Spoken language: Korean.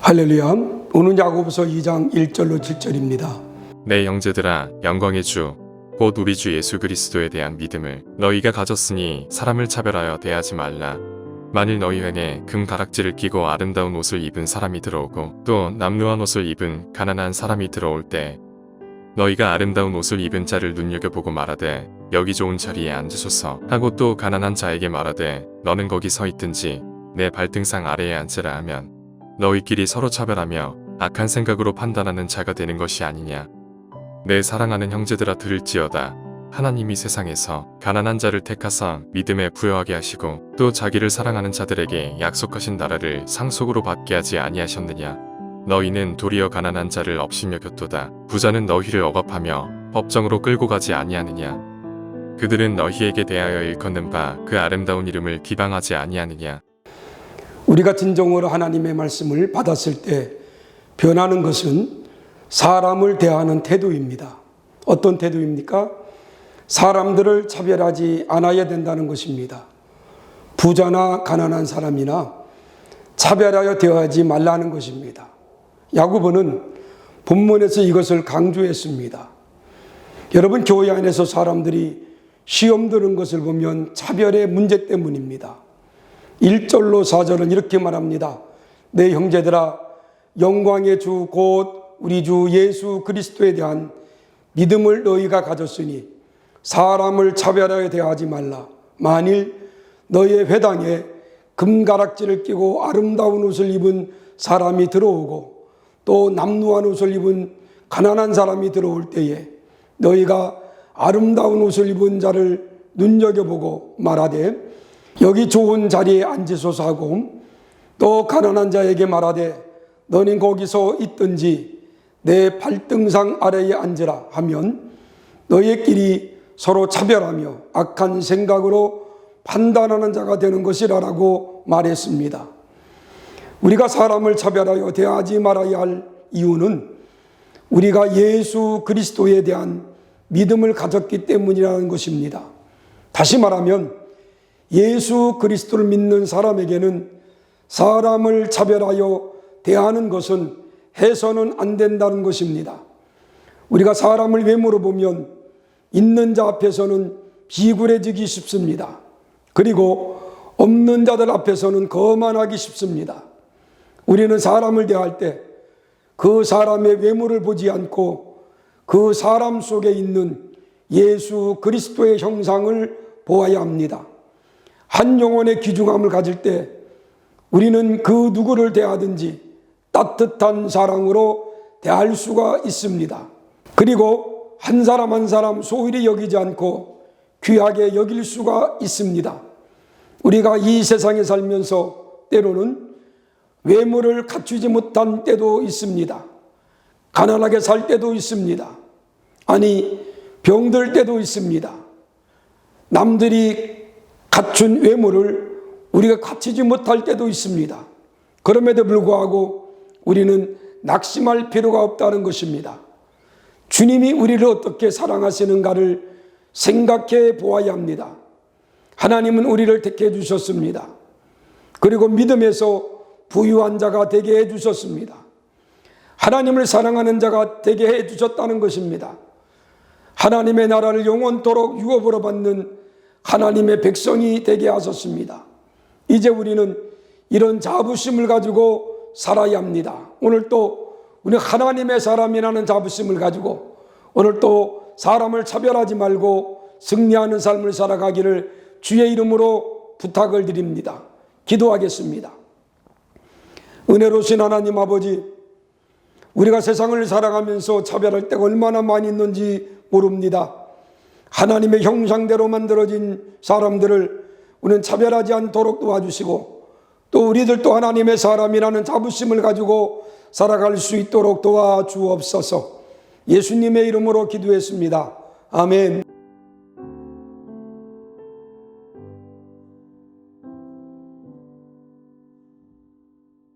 할렐루야. 오늘 야고보서 2장 1절로 7절입니다. 내 형제들아 영광의 주 곧 우리 주 예수 그리스도에 대한 믿음을 너희가 가졌으니 사람을 차별하여 대하지 말라 만일 너희 회에 금 가락지를 끼고 아름다운 옷을 입은 사람이 들어오고 또 남루한 옷을 입은 가난한 사람이 들어올 때 너희가 아름다운 옷을 입은 자를 눈여겨보고 말하되 여기 좋은 자리에 앉으소서 하고 또 가난한 자에게 말하되 너는 거기 서 있든지 내 발등상 아래에 앉으라 하면 너희끼리 서로 차별하며 악한 생각으로 판단하는 자가 되는 것이 아니냐 내 사랑하는 형제들아 들을지어다. 하나님이 세상에서 가난한 자를 택하사 믿음에 부여하게 하시고 또 자기를 사랑하는 자들에게 약속하신 나라를 상속으로 받게 하지 아니하셨느냐. 너희는 도리어 가난한 자를 업심 여겼도다. 부자는 너희를 억압하며 법정으로 끌고 가지 아니하느냐. 그들은 너희에게 대하여 일컫는 바 그 아름다운 이름을 비방하지 아니하느냐. 우리가 진정으로 하나님의 말씀을 받았을 때 변하는 것은 사람을 대하는 태도입니다. 어떤 태도입니까? 사람들을 차별하지 않아야 된다는 것입니다. 부자나 가난한 사람이나 차별하여 대하지 말라는 것입니다. 야구보는 본문에서 이것을 강조했습니다. 여러분 교회 안에서 사람들이 시험 드는 것을 보면 차별의 문제 때문입니다. 1절로 4절은 이렇게 말합니다. 내 형제들아 영광의 주 곧 우리 주 예수 그리스도에 대한 믿음을 너희가 가졌으니 사람을 차별하여 대하지 말라. 만일 너희의 회당에 금가락지를 끼고 아름다운 옷을 입은 사람이 들어오고 또 남루한 옷을 입은 가난한 사람이 들어올 때에 너희가 아름다운 옷을 입은 자를 눈여겨보고 말하되 여기 좋은 자리에 앉으소서 하고 또 가난한 자에게 말하되 너는 거기서 있든지 내 발등상 아래에 앉으라 하면 너희끼리 서로 차별하며 악한 생각으로 판단하는 자가 되는 것이라라고 말했습니다. 우리가 사람을 차별하여 대하지 말아야 할 이유는 우리가 예수 그리스도에 대한 믿음을 가졌기 때문이라는 것입니다. 다시 말하면 예수 그리스도를 믿는 사람에게는 사람을 차별하여 대하는 것은 해서는 안 된다는 것입니다. 우리가 사람을 외모로 보면 있는 자 앞에서는 비굴해지기 쉽습니다. 그리고 없는 자들 앞에서는 거만하기 쉽습니다. 우리는 사람을 대할 때 그 사람의 외모를 보지 않고 그 사람 속에 있는 예수 그리스도의 형상을 보아야 합니다. 한 영혼의 귀중함을 가질 때 우리는 그 누구를 대하든지 따뜻한 사랑으로 대할 수가 있습니다. 그리고 한 사람 한 사람 소홀히 여기지 않고 귀하게 여길 수가 있습니다. 우리가 이 세상에 살면서 때로는 외모를 갖추지 못한 때도 있습니다. 가난하게 살 때도 있습니다. 아니, 병들 때도 있습니다. 남들이 갖춘 외모를 우리가 갖추지 못할 때도 있습니다. 그럼에도 불구하고 우리는 낙심할 필요가 없다는 것입니다. 주님이 우리를 어떻게 사랑하시는가를 생각해 보아야 합니다. 하나님은 우리를 택해 주셨습니다. 그리고 믿음에서 부유한 자가 되게 해 주셨습니다. 하나님을 사랑하는 자가 되게 해 주셨다는 것입니다. 하나님의 나라를 영원토록 유업으로 받는 하나님의 백성이 되게 하셨습니다. 이제 우리는 이런 자부심을 가지고 살아야 합니다. 오늘 또 우리 하나님의 사람이라는 자부심을 가지고 오늘 또 사람을 차별하지 말고 승리하는 삶을 살아가기를 주의 이름으로 부탁을 드립니다. 기도하겠습니다. 은혜로신 하나님 아버지, 우리가 세상을 살아가면서 차별할 때가 얼마나 많이 있는지 모릅니다. 하나님의 형상대로 만들어진 사람들을 우리는 차별하지 않도록 도와주시고 또 우리들도 하나님의 사람이라는 자부심을 가지고 살아갈 수 있도록 도와주옵소서 예수님의 이름으로 기도했습니다. 아멘.